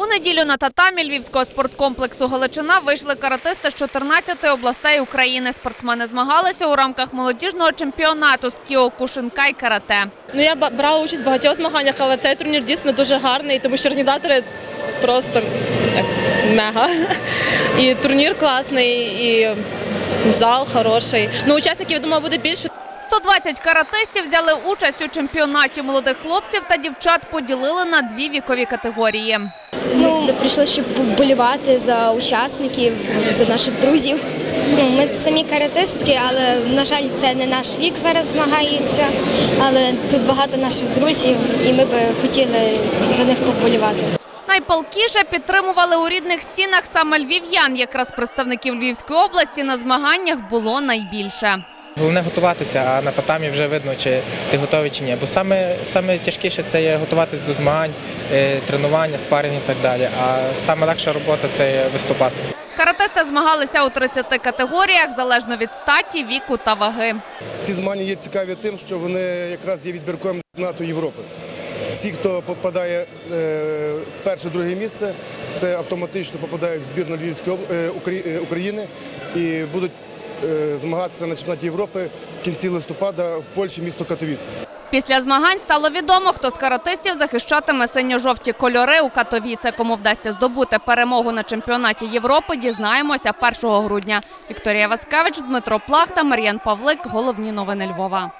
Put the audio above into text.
У неділю на татамі львівського спорткомплексу Галичина вийшли каратисти з 14 областей України. Спортсмени змагалися у рамках молодіжного чемпіонату з кіокушинкай карате. Ну, я брала участь в багатьох змаганнях, але цей турнір дійсно дуже гарний, тому що організатори просто так, мега. І турнір класний, і зал хороший. Ну, учасників, я думаю, буде більше. 120 каратистів взяли участь у чемпіонаті молодих хлопців та дівчат поділили на дві вікові категорії. Ми сюди прийшли, щоб вболівати за учасників, за наших друзів. Ну, ми самі каратистки, але на жаль, це не наш вік зараз змагається. Але тут багато наших друзів, і ми би хотіли за них поболівати. Найпалкіше підтримували у рідних стінах саме львів'ян. Якраз представників Львівської області на змаганнях було найбільше. Головне готуватися, а на татамі вже видно, чи ти готовий чи ні. Бо саме, саме тяжкіше це є готуватись до змагань, е, тренування, спарінг і так далі. А саме легша робота це є виступати. Каратисти змагалися у 30 категоріях залежно від статі, віку та ваги. Ці змагання є цікаві тим, що вони якраз є відбірковим чемпіонату Європи. Всі, хто попадає е, перше, друге місце, це автоматично попадають в збірну Львівської е, Украї- України і будуть змагатися на чемпіонаті Європи в кінці листопада в Польщі, місто Катовіце. Після змагань стало відомо, хто з каратистів захищатиме синьо-жовті кольори у Катовіце. Кому вдасться здобути перемогу на чемпіонаті Європи, дізнаємося 1 грудня. Вікторія Васкевич, Дмитро Плахта, Мар'ян Павлик. Головні новини Львова.